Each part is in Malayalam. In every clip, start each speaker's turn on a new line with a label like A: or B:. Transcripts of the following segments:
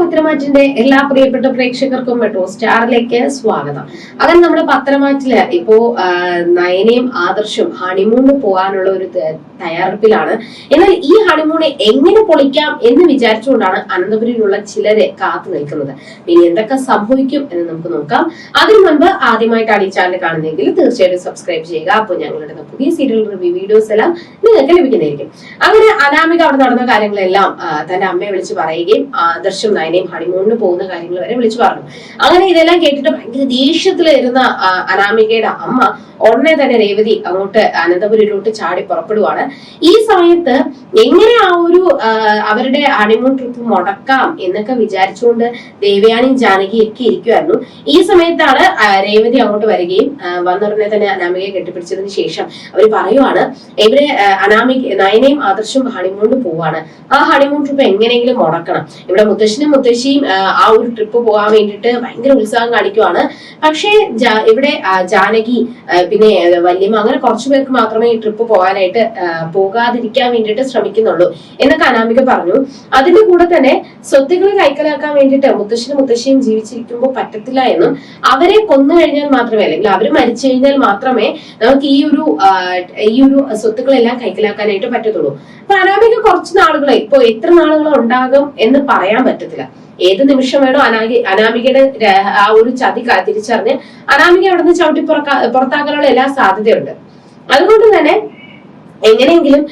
A: പത്രമാറ്റിന്റെ എല്ലാ പ്രിയപ്പെട്ട പ്രേക്ഷകർക്കും മെട്രോ സ്റ്റാറിലേക്ക് സ്വാഗതം. അങ്ങനെ നമ്മുടെ പത്രമാറ്റിൽ ഇപ്പോ നയനയും ആദർശും ഹണിമൂണ് പോകാനുള്ള ഒരു തയ്യാറെടുപ്പിലാണ്. എന്നാൽ ഈ ഹണിമൂണ് എങ്ങനെ പൊളിക്കാം എന്ന് വിചാരിച്ചുകൊണ്ടാണ് അനന്തപുരിയിലുള്ള ചിലരെ കാത്തു നിൽക്കുന്നത്. ഇനി എന്തൊക്കെ സംഭവിക്കും എന്ന് നമുക്ക് നോക്കാം. അതിനു മുൻപ് ആദ്യമായിട്ടാണ് ഈ ചാനൽ കാണുന്നതെങ്കിൽ തീർച്ചയായിട്ടും സബ്സ്ക്രൈബ് ചെയ്യുക. അപ്പോൾ ഞങ്ങളുടെ പുതിയ സീരിയൽ റിവ്യൂ വീഡിയോസ് എല്ലാം നിങ്ങൾക്ക് ലഭിക്കുന്നതായിരിക്കും. അങ്ങനെ അനാമിക അവിടെ നടന്ന കാര്യങ്ങളെല്ലാം തന്റെ അമ്മയെ വിളിച്ച് പറയുകയും ആദർശും നയനയും ഹണിമൂണിന് പോകുന്ന കാര്യങ്ങൾ വരെ വിളിച്ചു പറഞ്ഞു. അങ്ങനെ ഇതെല്ലാം കേട്ടിട്ട് ഭയങ്കര ദേഷ്യത്തിൽ ഇരുന്ന അനാമികയുടെ അമ്മ ഉടനെ തന്നെ രേവതി അങ്ങോട്ട് അനന്തപുരിയിലോട്ട് ചാടി പുറപ്പെടുവാണ്. ഈ സമയത്ത് എങ്ങനെ ആ ഒരു അവരുടെ ഹണിമൂൺ ട്രിപ്പ് മുടക്കാം എന്നൊക്കെ വിചാരിച്ചുകൊണ്ട് ദേവയാനിയും ജാനകിയൊക്കെ ഇരിക്കുമായിരുന്നു ഈ സമയത്താണ് രേവതി അങ്ങോട്ട് വരികയും വന്നുടനെ തന്നെ അനാമികയെ കെട്ടിപ്പിടിച്ചതിന് ശേഷം അവർ പറയുവാണ് ഇവരെ അനാമിക നയനയും ആദർശും ഹണിമൂണിന് പോവാണ്. ആ ഹണിമൂൺ ട്രിപ്പ് എങ്ങനെയെങ്കിലും മുടക്കണം. ഇവിടെ മുത്തശ്ശനും മുത്തശ്ശിയും ആ, ഒരു ട്രിപ്പ് പോകാൻ വേണ്ടിയിട്ട് ഭയങ്കര ഉത്സാഹം കാണിക്കുവാണ്. പക്ഷേ ഇവിടെ ജാനകി പിന്നെ വല്യമ്മ അങ്ങനെ കുറച്ചു പേർക്ക് മാത്രമേ ഈ ട്രിപ്പ് പോകാനായിട്ട് പോകാതിരിക്കാൻ വേണ്ടിയിട്ട് ശ്രമിക്കുന്നുള്ളൂ എന്നൊക്കെ അനാമിക പറഞ്ഞു. അതിന്റെ കൂടെ തന്നെ സ്വത്തുക്കൾ കൈക്കലാക്കാൻ വേണ്ടിയിട്ട് മുത്തശ്ശനും മുത്തശ്ശിയും ജീവിച്ചിരിക്കുമ്പോൾ പറ്റത്തില്ല എന്നും അവരെ കൊന്നു കഴിഞ്ഞാൽ മാത്രമേ അല്ലെങ്കിൽ അവർ മരിച്ചു കഴിഞ്ഞാൽ മാത്രമേ നമുക്ക് ഈ ഒരു ഈ ഒരു സ്വത്തുക്കളെല്ലാം കൈക്കലാക്കാനായിട്ട് പറ്റത്തുള്ളൂ. അപ്പൊ അനാമിക കുറച്ച് നാളുകളെ ഇപ്പൊ എത്ര നാളുകൾ ഉണ്ടാകും എന്ന് പറയാൻ പറ്റത്തില്ല. ഏത് നിമിഷം വേണോ അനാഗി അനാമികയുടെ ആ ഒരു ചതി തിരിച്ചറിഞ്ഞ് അനാമിക അവിടുന്ന് ചവിട്ടി പുറക്കാ പുറത്താക്കാനുള്ള എല്ലാ സാധ്യതയുണ്ട്. അതുകൊണ്ട് തന്നെ എങ്ങനെയെങ്കിലും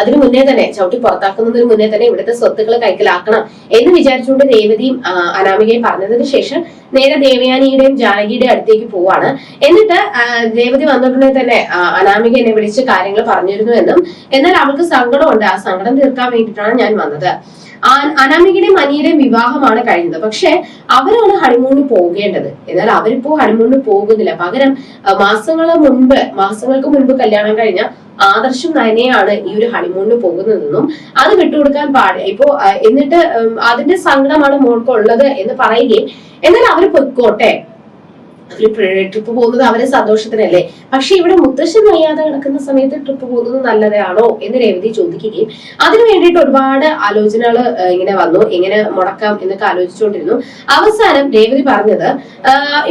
A: അതിനു മുന്നേ തന്നെ ചവിട്ടി പുറത്താക്കുന്നതിന് മുന്നേ തന്നെ ഇവിടുത്തെ സ്വത്തുക്കൾ കൈക്കലാക്കണം എന്ന് വിചാരിച്ചുകൊണ്ട് രേവതിയും അനാമികയും പറഞ്ഞതിന് ശേഷം നേരെ ദേവയാനിയുടെയും ജാനകിയുടെ അടുത്തേക്ക് പോവാണ്. എന്നിട്ട് രേവതി വന്നിട്ടുണ്ടെങ്കിൽ തന്നെ അനാമിക എന്നെ വിളിച്ച് കാര്യങ്ങൾ പറഞ്ഞിരുന്നു എന്നും. എന്നാൽ അവൾക്ക് സങ്കടമുണ്ട്. ആ സങ്കടം തീർക്കാൻ വേണ്ടിയിട്ടാണ് ഞാൻ വന്നത്. അനാമികയുടെയും അനിയുടെയും വിവാഹമാണ് കഴിഞ്ഞത്. പക്ഷെ അവരാണ് ഹണിമൂണിന് പോകേണ്ടത്. എന്നാൽ അവരിപ്പോ ഹണിമൂണിന് പോകുന്നില്ല. പകരം മാസങ്ങൾ മുൻപ് മാസങ്ങൾക്ക് മുൻപ് കല്യാണം കഴിഞ്ഞ ആദർശം നയനെയാണ് ഈ ഒരു ഹണിമൂണിന് പോകുന്നതെന്നും അത് വിട്ടുകൊടുക്കാൻ പാടില്ല ഇപ്പോ എന്നിട്ട് അതിന്റെ സങ്കടമാണ് മോൾക്കുള്ളത് എന്ന് പറയുകയും എന്നാൽ അവർ പൊയ്ക്കോട്ടെ. ഒരു ട്രിപ്പ് പോകുന്നത് അവരെ സന്തോഷത്തിനല്ലേ? പക്ഷെ ഇവിടെ മുത്തശ്ശൻ വയ്യാതെ കിടക്കുന്ന സമയത്ത് ട്രിപ്പ് പോകുന്നത് നല്ലതാണോ എന്ന് രേവതി ചോദിക്കുകയും അതിനു വേണ്ടിയിട്ട് ഒരുപാട് ആലോചനകൾ ഇങ്ങനെ വന്നു. എങ്ങനെ മുടക്കാം എന്നൊക്കെ ആലോചിച്ചുകൊണ്ടിരുന്നു. അവസാനം രേവതി പറഞ്ഞത്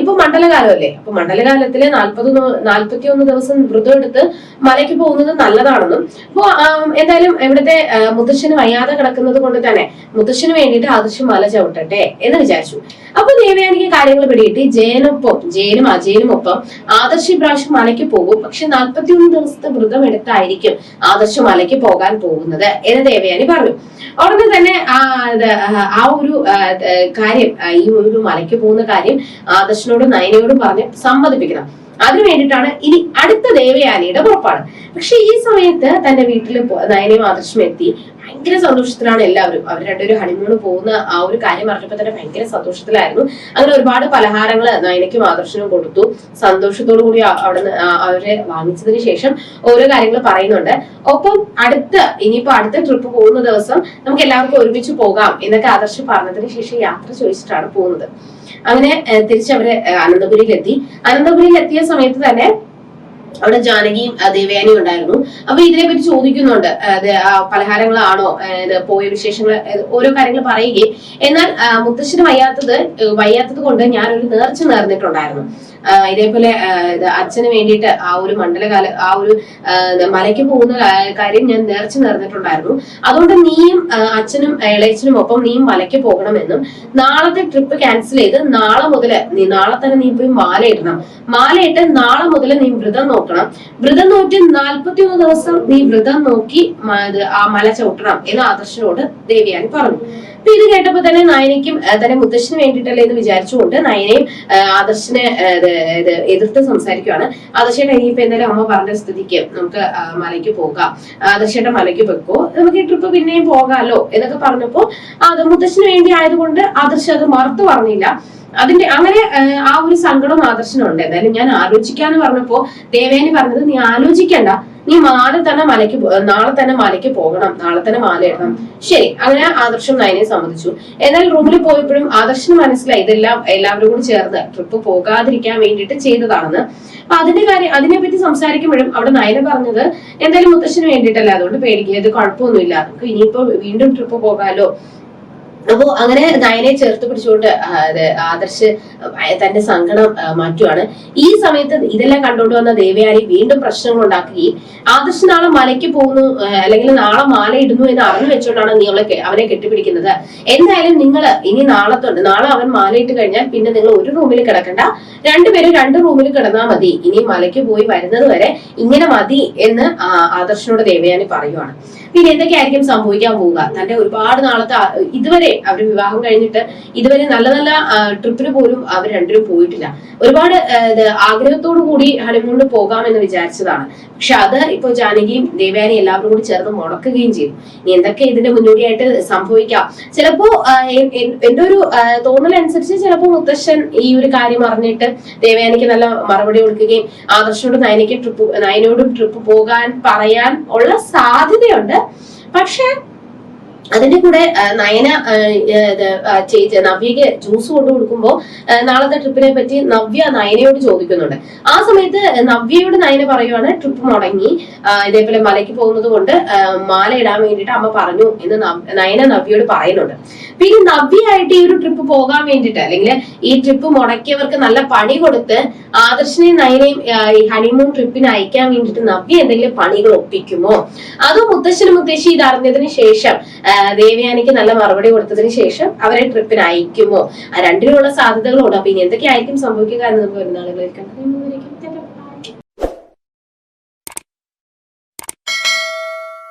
A: ഇപ്പൊ മണ്ഡലകാലമല്ലേ? അപ്പൊ മണ്ഡലകാലത്തിലെ നാൽപ്പത് നാൽപ്പത്തി ഒന്ന് ദിവസം വ്രതം എടുത്ത് മലയ്ക്ക് പോകുന്നത് നല്ലതാണെന്നും അപ്പൊ എന്തായാലും ഇവിടുത്തെ മുത്തശ്ശന് വയ്യാതെ കിടക്കുന്നത് കൊണ്ട് തന്നെ മുത്തശ്ശന് വേണ്ടിയിട്ട് ആദർശം മല ചവിട്ടട്ടെ എന്ന് വിചാരിച്ചു. അപ്പൊ ദേവയാനിക്ക് കാര്യങ്ങൾ പിടികിട്ടി. ജയനൊപ്പം ജയനും അജയനും ഒപ്പം ആദർശ ഇപ്രാവശ്യം മലയ്ക്ക് പോകും. പക്ഷെ നാൽപ്പത്തിയൊന്ന് ദിവസത്തെ വ്രതം എടുത്തായിരിക്കും ആദർശ മലയ്ക്ക് പോകാൻ പോകുന്നത് എന്ന് ദേവയാനി പറഞ്ഞു. ഉടനെ തന്നെ ആ ആ ഒരു കാര്യം ഈ ഒരു മലയ്ക്ക് പോകുന്ന കാര്യം ആദർശനോടും നയനയോടും പറഞ്ഞ് സമ്മതിപ്പിക്കണം. അതിനു വേണ്ടിയിട്ടാണ് ഇനി അടുത്ത ദേവയാനിയുടെ പുറപ്പാട്. പക്ഷെ ഈ സമയത്ത് തന്റെ വീട്ടിൽ നയനയും ആദർശം എത്തി. ഭയങ്കര സന്തോഷത്തിലാണ് എല്ലാവരും. അവർ രണ്ടുപേരും ഹണിമൂണ് പോകുന്ന ആ ഒരു കാര്യം അറിഞ്ഞപ്പോൾ തന്നെ ഭയങ്കര സന്തോഷത്തിലായിരുന്നു. അങ്ങനെ ഒരുപാട് പലഹാരങ്ങൾ നയനയ്ക്കും ആദർശനും കൊടുത്തു. സന്തോഷത്തോടു കൂടി അവിടെ അവരെ വാങ്ങിച്ചതിന് ശേഷം ഓരോ കാര്യങ്ങൾ പറയുന്നുണ്ട്. ഒപ്പം അടുത്ത ഇനിയിപ്പോ അടുത്ത ട്രിപ്പ് പോകുന്ന ദിവസം നമുക്ക് എല്ലാവർക്കും ഒരുമിച്ച് പോകാം എന്നൊക്കെ ആദർശ് പറഞ്ഞതിന് ശേഷം യാത്ര ചോദിച്ചിട്ടാണ് പോകുന്നത്. അങ്ങനെ തിരിച്ചവര് അനന്തപുരിയിൽ എത്തി അനന്തപുരിയിൽ എത്തിയ സമയത്ത് തന്നെ അവിടെ ജാനകിയും ദേവയാനിയും ഉണ്ടായിരുന്നു. അപ്പൊ ഇതിനെപ്പറ്റി ചോദിക്കുന്നുണ്ട് പലഹാരങ്ങളാണോ പോയ വിശേഷങ്ങൾ ഓരോ കാര്യങ്ങൾ പറയുകയും. എന്നാൽ മുത്തശ്ശന് വയ്യാത്തത് വയ്യാത്തത് കൊണ്ട് ഞാൻ ഒരു നേർച്ച നേർന്നിട്ടുണ്ടായിരുന്നു. ഇതേപോലെ അച്ഛന് വേണ്ടിയിട്ട് ആ ഒരു മണ്ഡലകാല ആ ഒരു മലയ്ക്ക് പോകുന്ന കാര്യം ഞാൻ നേർച്ച നേർന്നിട്ടുണ്ടായിരുന്നു അതുകൊണ്ട് നീയും അച്ഛനും ഇളയച്ചനും ഒപ്പം നീയും മലയ്ക്ക് പോകണമെന്നും നാളത്തെ ട്രിപ്പ് ക്യാൻസൽ ചെയ്ത് നാളെ മുതൽ നീ നാളെ തന്നെ നീ പോയി മാല ഇടണം. മാലയിട്ട് നാളെ മുതൽ നീ വ്രതം നോക്കണം. വ്രതം നോക്കി നാൽപ്പത്തി ഒന്ന് ദിവസം നീ വ്രതം നോക്കി ആ മല ചവിട്ടണം എന്ന് ആദർശനോട് ദേവിയാനി പറഞ്ഞു. അപ്പൊ ഇത് കേട്ടപ്പോ തന്നെ നയനയ്ക്കും തന്നെ മുത്തശ്ശന് വേണ്ടിയിട്ടല്ലേ എന്ന് വിചാരിച്ചുകൊണ്ട് നയനയും ആദർശിനെ എതിർത്ത് സംസാരിക്കുകയാണ് ആദർശയുടെ ഇനിയിപ്പോ എന്തായാലും അമ്മ പറഞ്ഞ സ്ഥിതിക്ക് നമുക്ക് മലയ്ക്ക് പോകാം. ആദർശയുടെ മലയ്ക്ക് വെക്കോ നമുക്ക് ഈ ട്രിപ്പ് പിന്നെയും പോകാമല്ലോ എന്നൊക്കെ പറഞ്ഞപ്പോ അത് മുത്തശ്ശന് വേണ്ടി ആയതുകൊണ്ട് ആദർശ അത് മറുത്തു പറഞ്ഞില്ല. അതിന്റെ അങ്ങനെ ആ ഒരു സങ്കടം ആദർശനുണ്ട്. എന്തായാലും ഞാൻ ആലോചിക്കാന്ന് പറഞ്ഞപ്പോ ദേവേനി പറഞ്ഞത് നീ ആലോചിക്കണ്ട. നീ നാളെ തന്നെ മലയ്ക്ക് നാളെ തന്നെ മലയ്ക്ക് പോകണം. നാളെ തന്നെ മാല ഇടണം. ശരി. അങ്ങനെ ആദർശം നയനെ സമ്മതിച്ചു. എന്നാൽ റൂമിൽ പോയപ്പോഴും ആദർശന് മനസ്സിലായി ഇതെല്ലാം എല്ലാവരും കൂടി ചേർന്ന് ട്രിപ്പ് പോകാതിരിക്കാൻ വേണ്ടിയിട്ട് ചെയ്തതാണെന്ന്. അപ്പൊ അതിന്റെ കാര്യം അതിനെപ്പറ്റി സംസാരിക്കുമ്പോഴും അവിടെ നയന പറഞ്ഞത് എന്തായാലും മുത്തശ്ശന് വേണ്ടിയിട്ടല്ല. അതുകൊണ്ട് പേടിക്കുക ഇത് കുഴപ്പമൊന്നുമില്ല. നമുക്ക് ഇനിയിപ്പോ വീണ്ടും ട്രിപ്പ് പോകാലോ. അപ്പോ അങ്ങനെ നയനെ ചേർത്ത് പിടിച്ചുകൊണ്ട് ആദർശ് തന്റെ സങ്കടം മാറ്റുവാണ്. ഈ സമയത്ത് ഇതെല്ലാം കണ്ടുകൊണ്ട് വന്ന ദേവയാനി വീണ്ടും പ്രശ്നങ്ങൾ ഉണ്ടാക്കുകയും ആദർശ് നാളെ മലയ്ക്ക് പോകുന്നു അല്ലെങ്കിൽ നാളെ മാല ഇടുന്നു എന്ന് അറിഞ്ഞു വെച്ചുകൊണ്ടാണ് നീ അവളെ അവനെ കെട്ടിപ്പിടിക്കുന്നത്. എന്തായാലും നിങ്ങൾ ഇനി നാളെ തൊണ്ട് നാളെ അവൻ മാല ഇട്ട് കഴിഞ്ഞാൽ പിന്നെ നിങ്ങൾ ഒരു റൂമിൽ കിടക്കണ്ട. രണ്ടുപേരും രണ്ട് റൂമിൽ കിടന്നാൽ മതി. ഇനി മലയ്ക്ക് പോയി വരുന്നത് വരെ ഇങ്ങനെ മതി എന്ന് ആദർശിനോട് ദേവയാനി പറയുവാണ്. പിന്നെ എന്തൊക്കെയായിരിക്കും സംഭവിക്കാൻ പോവുക? തന്റെ ഒരുപാട് നാളത്തെ ഇതുവരെ അവർ വിവാഹം കഴിഞ്ഞിട്ട് ഇതുവരെ നല്ല നല്ല ട്രിപ്പിന് പോലും അവർ രണ്ടുപേരും പോയിട്ടില്ല. ഒരുപാട് ആഗ്രഹത്തോടു കൂടി ഹണിമൂണിന് പോകാമെന്ന് വിചാരിച്ചതാണ്. പക്ഷെ അത് ഇപ്പൊ ജാനകിയും ദേവയാനി എല്ലാവരും കൂടി ചേർന്ന് മുടക്കുകയും ചെയ്തു. ഇനി എന്തൊക്കെ ഇതിന്റെ മുന്നോടിയായിട്ട് സംഭവിക്കാം? ചിലപ്പോ എന്റെ ഒരു തോന്നലനുസരിച്ച് ചിലപ്പോ മുത്തശ്ശൻ ഈ ഒരു കാര്യം അറിഞ്ഞിട്ട് ദേവയാനിക്ക് നല്ല മറുപടി കൊടുക്കുകയും ആദർശനോട് നയനയ്ക്ക് ട്രിപ്പ് നയനോടും ട്രിപ്പ് പോകാൻ പറയാൻ ഉള്ള സാധ്യതയുണ്ട്. പക്ഷെ അതിന്റെ കൂടെ നയന ചേച്ചി നവ്യക്ക് ജ്യൂസ് കൊണ്ടു കൊടുക്കുമ്പോ നാളത്തെ ട്രിപ്പിനെ പറ്റി നവ്യ നയനയോട് ചോദിക്കുന്നുണ്ട്. ആ സമയത്ത് നവ്യയോട് നയന പറയുവാണ് ട്രിപ്പ് മുടങ്ങി. ഇതേപോലെ മലയ്ക്ക് പോകുന്നത് കൊണ്ട് മാല ഇടാൻ വേണ്ടിയിട്ട് അമ്മ പറഞ്ഞു എന്ന് നയന നവ്യയോട് പറയുന്നുണ്ട്. പിന്നെ നവ്യയായിട്ട് ഈ ഒരു ട്രിപ്പ് പോകാൻ വേണ്ടിയിട്ട് അല്ലെങ്കിൽ ഈ ട്രിപ്പ് മുടക്കിയവർക്ക് നല്ല പണി കൊടുത്ത് ആദർശനെയും നയനെയും ഈ ഹണിമൂൺ ട്രിപ്പിന് അയക്കാൻ വേണ്ടിയിട്ട് നവ്യ എന്തെങ്കിലും പണികൾ ഒപ്പിക്കുമോ? അതോ മുത്തശ്ശനും മുത്തശ്ശി ഇത് അറിഞ്ഞതിന് ശേഷം ദേവയാനിക്ക് നല്ല മറുപടി കൊടുത്തതിന് ശേഷം അവരെ ട്രിപ്പിന് അയക്കുമോ? രണ്ടിനുള്ള സാധ്യതകളുണ്ട്. അപ്പൊ ഇനി എന്തൊക്കെയായിരിക്കും സംഭവിക്കുക എന്ന് നമുക്ക് വരുന്ന കണ്ടു